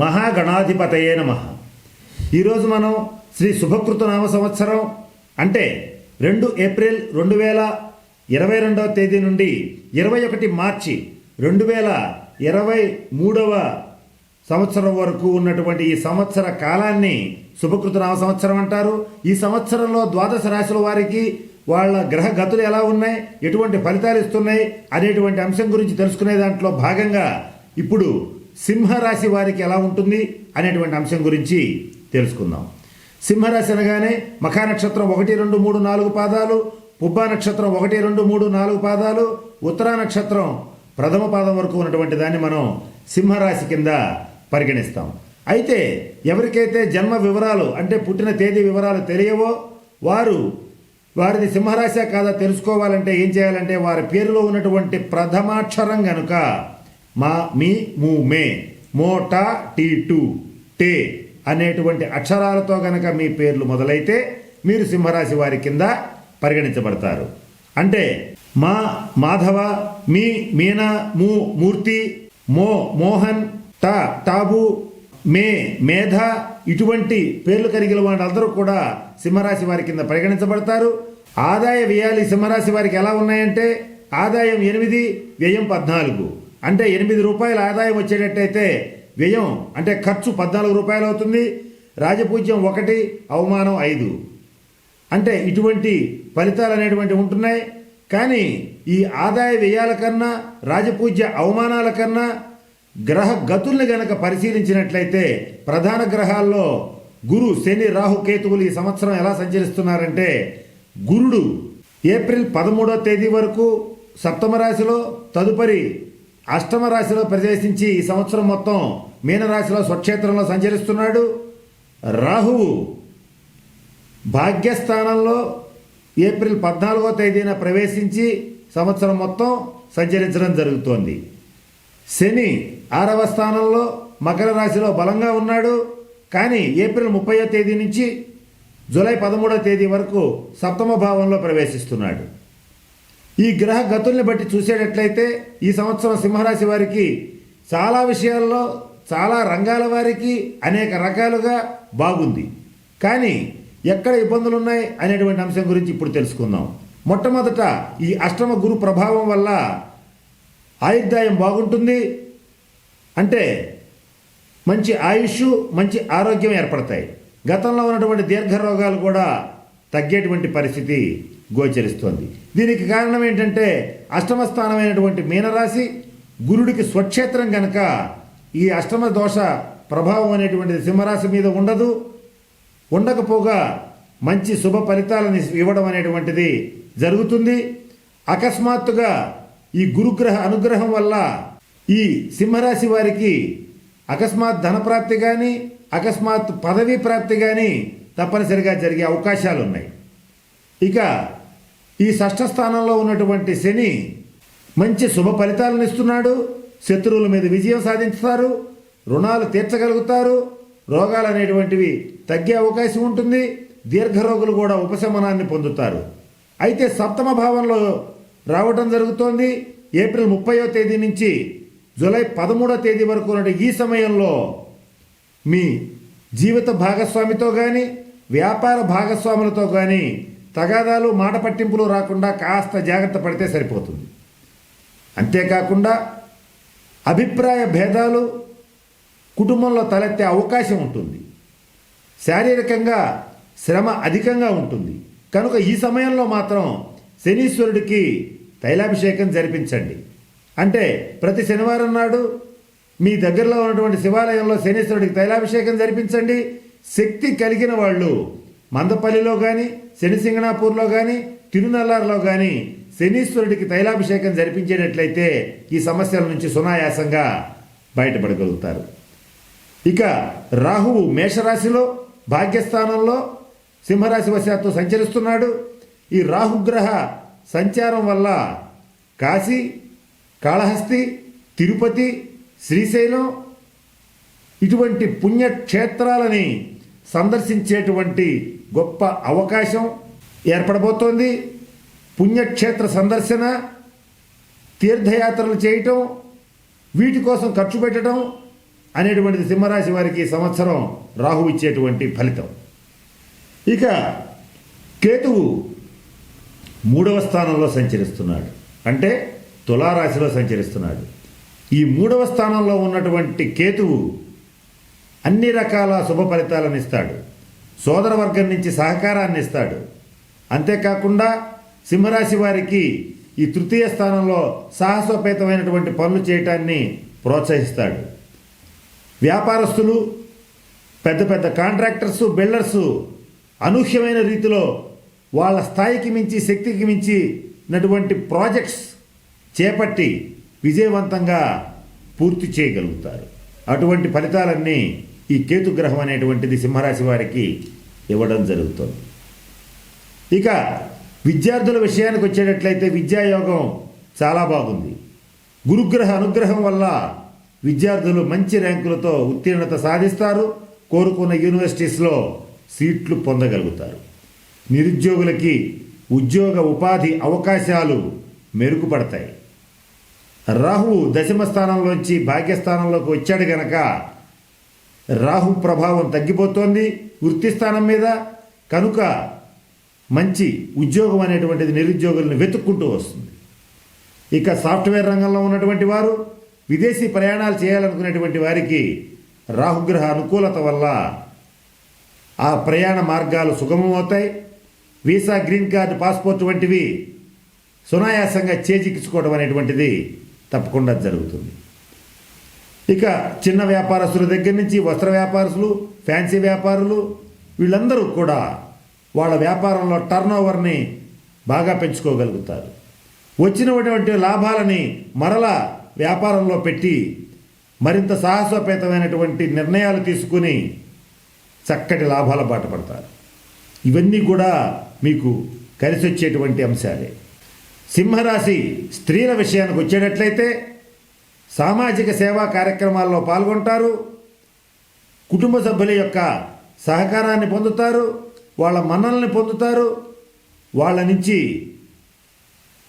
మహాగణాధిపతయే నమ. ఈరోజు మనం శ్రీ శుభకృతనామ సంవత్సరం అంటే రెండు ఏప్రిల్ రెండు వేల ఇరవై రెండవ తేదీ నుండి ఇరవై ఒకటి మార్చి రెండు వేల ఇరవై మూడవ సంవత్సరం వరకు ఉన్నటువంటి ఈ సంవత్సర కాలాన్ని శుభకృతనామ సంవత్సరం అంటారు. ఈ సంవత్సరంలో ద్వాదశ రాశుల వారికి వాళ్ళ గ్రహ గతులు ఎలా ఉన్నాయి ఎటువంటి ఫలితాలు ఇస్తున్నాయి అనేటువంటి అంశం గురించి తెలుసుకునే దాంట్లో భాగంగా ఇప్పుడు సింహరాశి వారికి ఎలా ఉంటుంది అనేటువంటి అంశం గురించి తెలుసుకుందాం. సింహరాశి అనగానే మఖా నక్షత్రం ఒకటి రెండు మూడు నాలుగు పాదాలు పుబ్బా నక్షత్రం ఒకటి రెండు మూడు నాలుగు పాదాలు ఉత్తరా నక్షత్రం ప్రథమ పాదం వరకు ఉన్నటువంటి దాన్ని మనం సింహరాశి కింద పరిగణిస్తాం. అయితే ఎవరికైతే జన్మ వివరాలు అంటే పుట్టిన తేదీ వివరాలు తెలియవో వారు వారిది సింహరాశి కాదా తెలుసుకోవాలంటే ఏం చేయాలంటే వారి పేరులో ఉన్నటువంటి ప్రథమాక్షరం గనుక మా మీ ము మే మోటా టీ టు టే అనేటువంటి అక్షరాలతో గనక మీ పేర్లు మొదలైతే మీరు సింహరాశి వారి కింద పరిగణించబడతారు. అంటే మా మాధవ మీ మీనా ము మూర్తి మో మోహన్ ట టాబు మే మేధ ఇటువంటి పేర్లు కలిగిన వాళ్ళందరూ కూడా సింహరాశి వారి కింద పరిగణించబడతారు. ఆదాయ వ్యయాలు సింహరాశి వారికి ఎలా ఉన్నాయంటే ఆదాయం ఎనిమిది వ్యయం పద్నాలుగు. అంటే ఎనిమిది రూపాయల ఆదాయం వచ్చేటట్టయితే వ్యయం అంటే ఖర్చు పద్నాలుగు రూపాయలు అవుతుంది రాజపూజ్యం ఒకటి అవమానం ఐదు. అంటే ఇటువంటి ఫలితాలు అనేటువంటి ఉంటున్నాయి. కానీ ఈ ఆదాయ వ్యయాల కన్నా రాజపూజ్య అవమానాల కన్నా గ్రహ గతుల్ని గనక పరిశీలించినట్లయితే ప్రధాన గ్రహాల్లో గురు శని రాహు కేతువులు ఈ సంవత్సరం ఎలా సంచరిస్తున్నారంటే గురుడు ఏప్రిల్ పదమూడో తేదీ వరకు సప్తమ రాశిలో తదుపరి అష్టమ రాశిలో ప్రవేశించి ఈ సంవత్సరం మొత్తం మీనరాశిలో స్వక్షేత్రంలో సంచరిస్తున్నాడు. రాహువు భాగ్యస్థానంలో ఏప్రిల్ పద్నాలుగో తేదీన ప్రవేశించి సంవత్సరం మొత్తం సంచరించడం జరుగుతోంది. శని ఆరవ స్థానంలో మకర రాశిలో బలంగా ఉన్నాడు. కానీ ఏప్రిల్ ముప్పయో తేదీ నుంచి జూలై పదమూడో తేదీ వరకు సప్తమ భావంలో ప్రవేశిస్తున్నాడు. ఈ గ్రహ గతుల్ని బట్టి చూసేటట్లయితే ఈ సంవత్సరం సింహరాశి వారికి చాలా విషయాల్లో చాలా రంగాల వారికి అనేక రకాలుగా బాగుంది. కానీ ఎక్కడ ఇబ్బందులు ఉన్నాయి అనేటువంటి అంశం గురించి ఇప్పుడు తెలుసుకుందాం. మొట్టమొదట ఈ అష్టమ గురు ప్రభావం వల్ల ఆయుర్దాయం బాగుంటుంది. అంటే మంచి ఆయుష్ మంచి ఆరోగ్యం ఏర్పడతాయి. గతంలో ఉన్నటువంటి దీర్ఘ రోగాలు కూడా తగ్గేటువంటి పరిస్థితి గోచరిస్తోంది. దీనికి కారణం ఏంటంటే అష్టమ స్థానమైనటువంటి మీనరాశి గురుడికి స్వక్షేత్రం కనుక ఈ అష్టమ దోష ప్రభావం అనేటువంటిది సింహరాశి మీద ఉండదు. ఉండకపోగా మంచి శుభ ఫలితాలను ఇవ్వడం అనేటువంటిది జరుగుతుంది. అకస్మాత్తుగా ఈ గురుగ్రహ అనుగ్రహం వల్ల ఈ సింహరాశి వారికి అకస్మాత్ ధనప్రాప్తి కానీ అకస్మాత్ పదవీ ప్రాప్తి కానీ తప్పనిసరిగా జరిగే అవకాశాలు ఉన్నాయి ఇక ఈ షష్ఠ స్థానంలో ఉన్నటువంటి శని మంచి శుభ ఫలితాలను ఇస్తున్నాడు. శత్రువుల మీద విజయం సాధించుతారు. రుణాలు తీర్చగలుగుతారు. రోగాలు అనేటువంటివి తగ్గే అవకాశం ఉంటుంది. దీర్ఘరోగులు కూడా ఉపశమనాన్ని పొందుతారు. అయితే సప్తమ భావంలో రావటం జరుగుతోంది. ఏప్రిల్ ముప్పయో తేదీ నుంచి జూలై పదమూడో తేదీ వరకు ఉన్న ఈ సమయంలో మీ జీవిత భాగస్వామితో కానీ వ్యాపార భాగస్వాములతో కానీ తగాదాలు మాట పట్టింపులు రాకుండా కాస్త జాగ్రత్త పడితే సరిపోతుంది. అంతేకాకుండా అభిప్రాయ భేదాలు కుటుంబంలో తలెత్తే అవకాశం ఉంటుంది. శారీరకంగా శ్రమ అధికంగా ఉంటుంది. కనుక ఈ సమయంలో మాత్రం శనీశ్వరుడికి తైలాభిషేకం జరిపించండి. అంటే ప్రతి శనివారం నాడు మీ దగ్గరలో ఉన్నటువంటి శివాలయంలో శనీశ్వరుడికి తైలాభిషేకం జరిపించండి. శక్తి కలిగిన వాళ్ళు మందపల్లిలో కానీ శనిసింగనాపూర్లో కానీ తిరునల్లారులో కానీ శనీశ్వరుడికి తైలాభిషేకం జరిపించేటట్లయితే ఈ సమస్యల నుంచి సునాయాసంగా బయటపడగలుగుతారు. ఇక రాహువు మేషరాశిలో భాగ్యస్థానంలో సింహరాశి వశాత్తు సంచరిస్తున్నాడు. ఈ రాహుగ్రహ సంచారం వల్ల కాశీ కాళహస్తి తిరుపతి శ్రీశైలం ఇటువంటి పుణ్యక్షేత్రాలని సందర్శించేటువంటి గొప్ప అవకాశం ఏర్పడబోతోంది. పుణ్యక్షేత్ర సందర్శన తీర్థయాత్రలు చేయటం వీటి కోసం ఖర్చు పెట్టడం అనేటువంటిది సింహరాశి వారికి సంవత్సరం రాహు ఇచ్చేటువంటి ఫలితం. ఇక కేతువు మూడవ స్థానంలో సంచరిస్తున్నాడు. అంటే తులారాశిలో సంచరిస్తున్నాడు. ఈ మూడవ స్థానంలో ఉన్నటువంటి కేతువు అన్ని రకాల శుభ ఫలితాలను ఇస్తాడు. సోదర వర్గం నుంచి సహకారాన్ని ఇస్తాడు. అంతేకాకుండా సింహరాశి వారికి ఈ తృతీయ స్థానంలో సాహసోపేతమైనటువంటి పనులు చేయటాన్ని ప్రోత్సహిస్తాడు. వ్యాపారస్తులు పెద్ద పెద్ద కాంట్రాక్టర్స్ బిల్డర్స్ అనూహ్యమైన రీతిలో వాళ్ళ స్థాయికి మించి శక్తికి మించినటువంటి ప్రాజెక్ట్స్ చేపట్టి విజయవంతంగా పూర్తి చేయగలుగుతారు. అటువంటి ఫలితాలన్నీ ఈ కేతుగ్రహం అనేటువంటిది సింహరాశి వారికి ఇవ్వడం జరుగుతుంది. ఇక విద్యార్థుల విషయానికి వచ్చేటట్లయితే విద్యాయోగం చాలా బాగుంది. గురుగ్రహ అనుగ్రహం వల్ల విద్యార్థులు మంచి ర్యాంకులతో ఉత్తీర్ణత సాధిస్తారు. కోరుకున్న యూనివర్సిటీస్లో సీట్లు పొందగలుగుతారు. నిరుద్యోగులకి ఉద్యోగ ఉపాధి అవకాశాలు మెరుగుపడతాయి. రాహువు దశమ స్థానంలోంచి భాగ్యస్థానంలోకి వచ్చాడు గనక రాహు ప్రభావం తగ్గిపోతోంది. వృత్తి స్థానం మీద కనుక మంచి ఉద్యోగం అనేటువంటిది నిరుద్యోగులను వెతుక్కుంటూ వస్తుంది. ఇక సాఫ్ట్వేర్ రంగంలో ఉన్నటువంటి వారు విదేశీ ప్రయాణాలు చేయాలనుకునేటువంటి వారికి రాహుగ్రహ అనుకూలత వల్ల ఆ ప్రయాణ మార్గాలు సుగమమవుతాయి వీసా గ్రీన్ కార్డు పాస్పోర్ట్ వంటివి సునాయాసంగా చేజిక్కించుకోవడం అనేటువంటిది తప్పకుండా జరుగుతుంది. ఇక చిన్న వ్యాపారస్తుల దగ్గర నుంచి వస్త్ర వ్యాపారస్తులు ఫ్యాన్సీ వ్యాపారులు వీళ్ళందరూ కూడా వాళ్ళ వ్యాపారంలో టర్న్ ఓవర్ని బాగా పెంచుకోగలుగుతారు. వచ్చినటువంటి లాభాలని మరలా వ్యాపారంలో పెట్టి మరింత సాహసోపేతమైనటువంటి నిర్ణయాలు తీసుకుని చక్కటి లాభాల బాట పడతారు. ఇవన్నీ కూడా మీకు కలిసి వచ్చేటువంటి అంశాలే. సింహరాశి స్త్రీల విషయానికి వచ్చేటట్లయితే సామాజిక సేవా కార్యక్రమాల్లో పాల్గొంటారు. కుటుంబ సభ్యుల యొక్క సహకారాన్ని పొందుతారు. వాళ్ళ మన్నల్ని పొందుతారు. వాళ్ళ నుంచి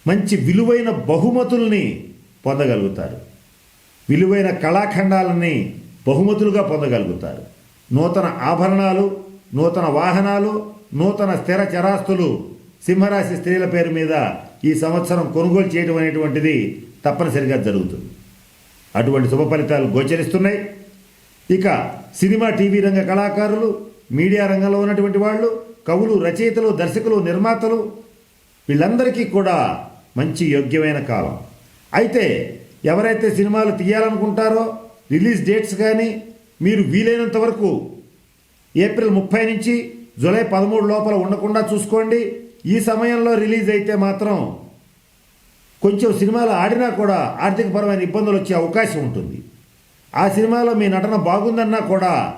మంచి విలువైన బహుమతుల్ని పొందగలుగుతారు. విలువైన కళాఖండాలని బహుమతులుగా పొందగలుగుతారు. నూతన ఆభరణాలు నూతన వాహనాలు నూతన స్థిర చరాస్తులు సింహరాశి స్త్రీల పేరు మీద ఈ సంవత్సరం కొనుగోలు చేయడం అనేటువంటిది తప్పనిసరిగా జరుగుతుంది. అటువంటి శుభ ఫలితాలు గోచరిస్తున్నాయి. ఇక సినిమా టీవీ రంగ కళాకారులు మీడియా రంగంలో ఉన్నటువంటి వాళ్ళు కవులు రచయితలు దర్శకులు నిర్మాతలు వీళ్ళందరికీ కూడా మంచి యోగ్యమైన కాలం. అయితే ఎవరైతే సినిమాలు తీయాలనుకుంటారో రిలీజ్ డేట్స్ కానీ మీరు వీలైనంత వరకు ఏప్రిల్ ముప్పై నుంచి జూలై పదమూడు లోపల ఉండకుండా చూసుకోండి. ఈ సమయంలో రిలీజ్ అయితే మాత్రం కొంచెం సినిమాలు ఆడినా కూడా ఆర్థికపరమైన ఇబ్బందులు వచ్చే అవకాశం ఉంటుంది. ఆ సినిమాలో మీ నటన బాగుందన్నా కూడా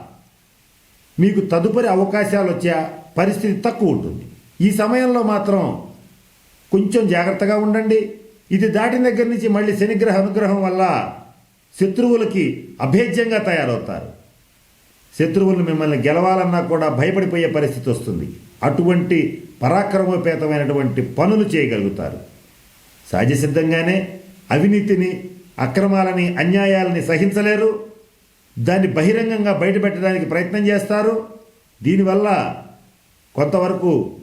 మీకు తదుపరి అవకాశాలు వచ్చే పరిస్థితి తక్కువ ఉంటుంది. ఈ సమయంలో మాత్రం కొంచెం జాగ్రత్తగా ఉండండి. ఇది దాటిన దగ్గర నుంచి మళ్ళీ శనిగ్రహ అనుగ్రహం వల్ల శత్రువులకి అభేద్యంగా తయారవుతారు. శత్రువులు మిమ్మల్ని గెలవాలన్నా కూడా భయపడిపోయే పరిస్థితి వస్తుంది. అటువంటి పరాక్రమోపేతమైనటువంటి పనులు చేయగలుగుతారు. సహజసిద్ధంగానే అవినీతిని అక్రమాలని అన్యాయాలని సహించలేరు. దాన్ని బహిరంగంగా బయటపెట్టడానికి ప్రయత్నం చేస్తారు. దీనివల్ల కొంతవరకు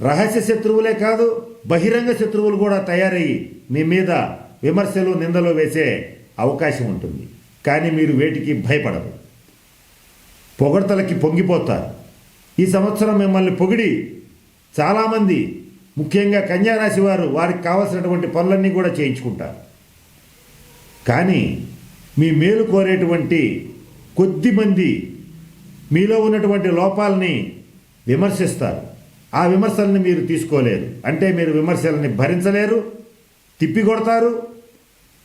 రహస్య శత్రువులే కాదు బహిరంగ శత్రువులు కూడా తయారయ్యి మీ మీద విమర్శలు నిందలు వేసే అవకాశం ఉంటుంది. కానీ మీరు వేటికి భయపడరు. పొగడతలకి పొంగిపోతారు. ఈ సంవత్సరం మిమ్మల్ని పొగిడి చాలామంది ముఖ్యంగా కన్యారాశి వారు వారికి కావలసినటువంటి పనులన్నీ కూడా చేయించుకుంటారు. కానీ మీ మేలు కోరేటువంటి కొద్ది మంది మీలో ఉన్నటువంటి లోపాలని విమర్శిస్తారు. ఆ విమర్శల్ని మీరు తీసుకోలేరు. అంటే మీరు విమర్శలని భరించలేరు తిప్పికొడతారు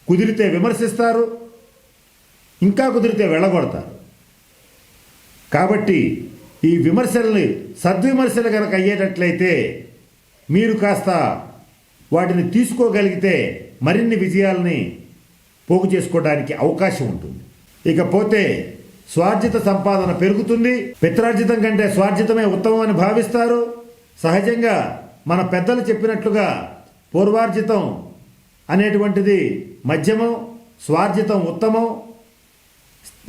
కుదిరితే విమర్శిస్తారు ఇంకా కుదిరితే వెళ్ళగొడతారు. కాబట్టి ఈ విమర్శల్ని సద్విమర్శలు కనుక అయ్యేటట్లయితే మీరు కాస్త వాటిని తీసుకోగలిగితే మరిన్ని విజయాల్ని పోగు చేసుకోవడానికి అవకాశం ఉంటుంది. ఇకపోతే స్వార్జిత సంపాదన పెరుగుతుంది. పిత్రార్జితం కంటే స్వార్జితమే ఉత్తమం అని భావిస్తారు. సహజంగా మన పెద్దలు చెప్పినట్లుగా పూర్వార్జితం అనేటువంటిది మధ్యమం స్వార్జితం ఉత్తమం.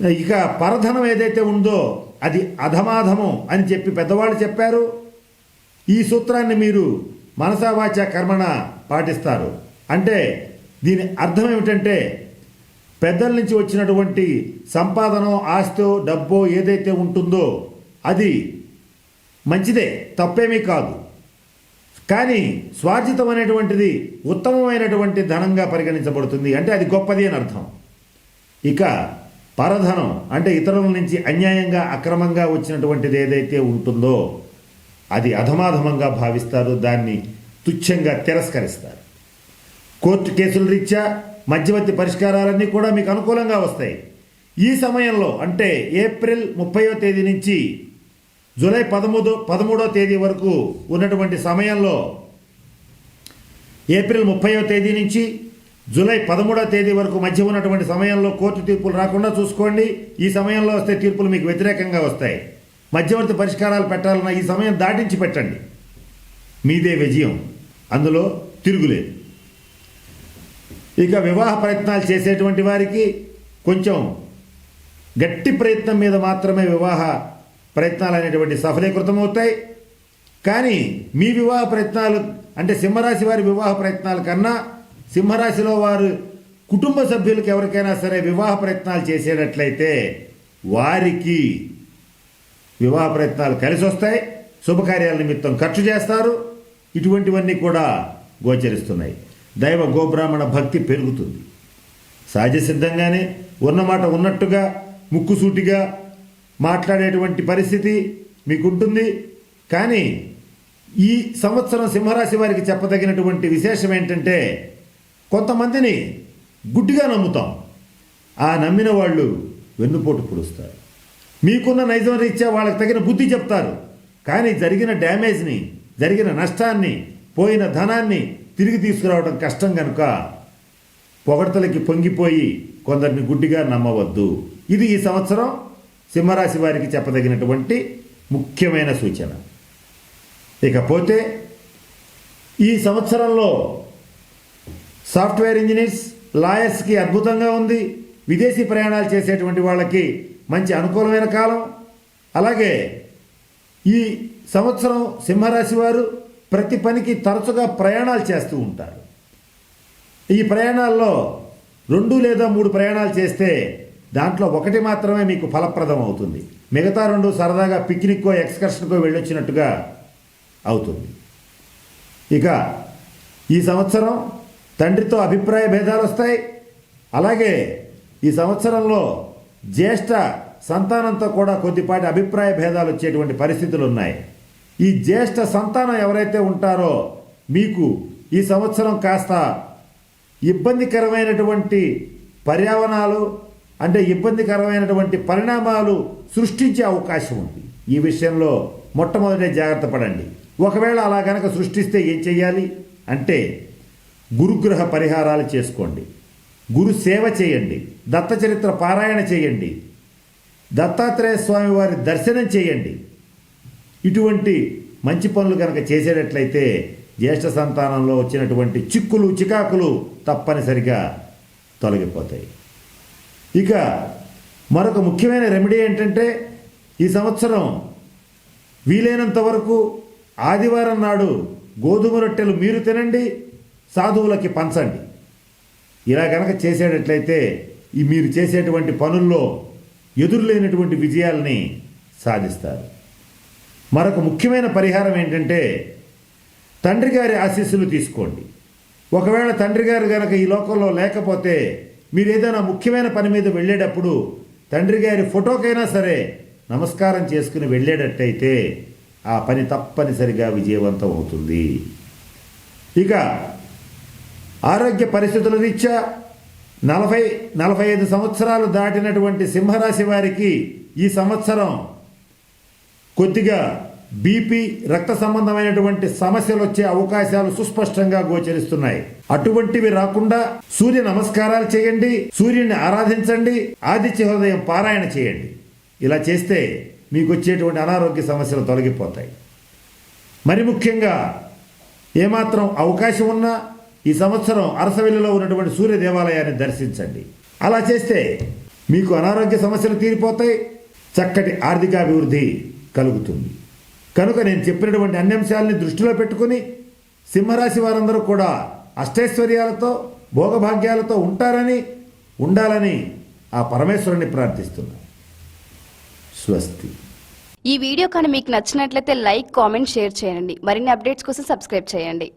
ఇక పరధనం ఏదైతే ఉందో అది అధమాధమం అని చెప్పి పెద్దవాళ్ళు చెప్పారు. ఈ సూత్రాన్ని మీరు మనసావాచ కర్మణ పాటిస్తారు. అంటే దీని అర్థం ఏమిటంటే పెద్దల నుంచి వచ్చినటువంటి సంపాదన ఆస్తో డబ్బో ఏదైతే ఉంటుందో అది మంచిదే తప్పేమీ కాదు. కానీ స్వార్జితం అనేటువంటిది ఉత్తమమైనటువంటి ధనంగా పరిగణించబడుతుంది అంటే అది గొప్పది అని అర్థం. ఇక పరధనం అంటే ఇతరుల నుంచి అన్యాయంగా అక్రమంగా వచ్చినటువంటిది ఏదైతే ఉంటుందో అది అధమాధమంగా భావిస్తారు దాన్ని తుచ్చంగా తిరస్కరిస్తారు. కోర్టు కేసుల రీత్యా మధ్యవర్తి పరిష్కారాలన్నీ కూడా మీకు అనుకూలంగా వస్తాయి. ఈ సమయంలో అంటే ఏప్రిల్ ముప్పైవ తేదీ నుంచి జూలై పదమూడు పదమూడో తేదీ వరకు ఉన్నటువంటి సమయంలో ఏప్రిల్ ముప్పైవ తేదీ నుంచి జూలై పదమూడో తేదీ వరకు మధ్య ఉన్నటువంటి సమయంలో కోర్టు తీర్పులు రాకుండా చూసుకోండి. ఈ సమయంలో వస్తే తీర్పులు మీకు వ్యతిరేకంగా వస్తాయి. మధ్యవర్తి పరిష్కారాలు పెట్టాలన్న ఈ సమయం దాటించి పెట్టండి. మీదే విజయం. అందులో తిరుగులేదు. ఇక వివాహ ప్రయత్నాలు చేసేటువంటి వారికి కొంచెం గట్టి ప్రయత్నం మీద మాత్రమే వివాహ ప్రయత్నాలు అనేటువంటి సఫలీకృతమవుతాయి కానీ మీ వివాహ ప్రయత్నాలు అంటే సింహరాశి వారి వివాహ ప్రయత్నాల కన్నా సింహరాశిలో వారు కుటుంబ సభ్యులకు ఎవరికైనా సరే వివాహ ప్రయత్నాలు చేసేటట్లయితే వారికి వివాహ ప్రయత్నాలు కలిసి వస్తాయి. శుభకార్యాల నిమిత్తం ఖర్చు చేస్తారు. ఇటువంటివన్నీ కూడా గోచరిస్తున్నాయి. దైవ గోబ్రాహ్మణ భక్తి పెరుగుతుంది. సహజ సిద్ధంగానే ఉన్నమాట ఉన్నట్టుగా ముక్కుసూటిగా మాట్లాడేటువంటి పరిస్థితి మీకుంటుంది. కానీ ఈ సంవత్సరం సింహరాశి వారికి చెప్పదగినటువంటి విశేషం ఏంటంటే కొంతమందిని గుడ్డిగా నమ్ముతాం. ఆ నమ్మిన వాళ్ళు వెన్నుపోటు పొడుస్తారు. మీకున్న నైజం రీత్యా వాళ్ళకి తగిన బుద్ధి చెప్తారు. కానీ జరిగిన డ్యామేజ్ని జరిగిన నష్టాన్ని పోయిన ధనాన్ని తిరిగి తీసుకురావడం కష్టం కనుక పొగడతలకి పొంగిపోయి కొందరిని గుడ్డిగా నమ్మవద్దు. ఇది ఈ సంవత్సరం సింహరాశి వారికి చెప్పదగినటువంటి ముఖ్యమైన సూచన. ఇకపోతే ఈ సంవత్సరంలో సాఫ్ట్వేర్ ఇంజనీర్స్ లాయర్స్కి అద్భుతంగా ఉంది. విదేశీ ప్రయాణాలు చేసేటువంటి వాళ్ళకి మంచి అనుకూలమైన కాలం. అలాగే ఈ సంవత్సరం సింహరాశి వారు ప్రతి పనికి తరచుగా ప్రయాణాలు చేస్తూ ఉంటారు. ఈ ప్రయాణాల్లో రెండు లేదా మూడు ప్రయాణాలు చేస్తే దాంట్లో ఒకటి మాత్రమే మీకు ఫలప్రదం అవుతుంది. మిగతా రెండు సరదాగా పిక్నిక్కో ఎక్స్కర్షన్కో వెళ్ళొచ్చినట్టుగా అవుతుంది. ఇక ఈ సంవత్సరం తండ్రితో అభిప్రాయ భేదాలు వస్తాయి. అలాగే ఈ సంవత్సరంలో జ్యేష్ఠ సంతానంతో కూడా కొద్దిపాటి అభిప్రాయ భేదాలు వచ్చేటువంటి పరిస్థితులు ఉన్నాయి ఈ జ్యేష్ఠ సంతానం ఎవరైతే ఉంటారో మీకు ఈ సంవత్సరం కాస్త ఇబ్బందికరమైనటువంటి పర్యావరణాలు అంటే ఇబ్బందికరమైనటువంటి పరిణామాలు సృష్టించే అవకాశం ఉంది. ఈ విషయంలో మొట్టమొదటి జాగ్రత్త పడండి. ఒకవేళ అలా గనక సృష్టిస్తే ఏం చేయాలి అంటే గురుగ్రహ పరిహారాలు చేసుకోండి. గురు సేవ చేయండి. దత్త చరిత్ర పారాయణ చేయండి. దత్తాత్రేయ స్వామి వారి దర్శనం చేయండి. ఇటువంటి మంచి పనులు కనుక చేసేటట్లయితే జ్యేష్ఠ సంతానంలో వచ్చినటువంటి చిక్కులు చికాకులు తప్పనిసరిగా తొలగిపోతాయి. ఇక మరొక ముఖ్యమైన రెమెడీ ఏంటంటే ఈ సంవత్సరం వీలైనంత వరకు ఆదివారం నాడు గోధుమ రొట్టెలు మీరు తినండి సాధువులకి పంచండి. ఇలా గనక చేసేటట్లయితే ఈ మీరు చేసేటువంటి పనుల్లో ఎదురులేనటువంటి విజయాల్ని సాధిస్తారు. మరొక ముఖ్యమైన పరిహారం ఏంటంటే తండ్రి గారి ఆశీస్సులు తీసుకోండి. ఒకవేళ తండ్రి గారు కనుక ఈ లోకంలో లేకపోతే మీరు ఏదైనా ముఖ్యమైన పని మీద వెళ్ళేటప్పుడు తండ్రి గారి ఫోటోకైనా సరే నమస్కారం చేసుకుని వెళ్ళేటట్టయితే ఆ పని తప్పనిసరిగా విజయవంతం అవుతుంది. ఇక ఆరోగ్య పరిస్థితుల రీత్యా నలభై నలభై ఐదు సంవత్సరాలు దాటినటువంటి సింహరాశి వారికి ఈ సంవత్సరం కొద్దిగా బీపీ రక్త సంబంధమైనటువంటి సమస్యలు వచ్చే అవకాశాలు సుస్పష్టంగా గోచరిస్తున్నాయి. అటువంటివి రాకుండా సూర్య నమస్కారాలు చేయండి సూర్యుని ఆరాధించండి ఆదిత్య హృదయం పారాయణ చేయండి. ఇలా చేస్తే మీకు వచ్చేటువంటి అనారోగ్య సమస్యలు తొలగిపోతాయి. మరి ముఖ్యంగా ఏమాత్రం అవకాశం ఉన్నా ఈ సంవత్సరం అరసవెల్లిలో ఉన్నటువంటి సూర్య దేవాలయాన్ని దర్శించండి. అలా చేస్తే మీకు అనారోగ్య సమస్యలు తీరిపోతాయి చక్కటి ఆర్థికాభివృద్ధి కలుగుతుంది. కనుక నేను చెప్పినటువంటి అన్ని అంశాలని దృష్టిలో పెట్టుకుని సింహరాశి వారందరూ కూడా అష్టైశ్వర్యాలతో భోగభాగ్యాలతో ఉంటారని ఉండాలని ఆ పరమేశ్వరుని ప్రార్థిస్తున్నాను. స్వస్తి. ఈ వీడియో కానీ మీకు నచ్చినట్లయితే లైక్ కామెంట్ షేర్ చేయండి. మరిన్ని అప్డేట్స్ కోసం సబ్స్క్రైబ్ చేయండి.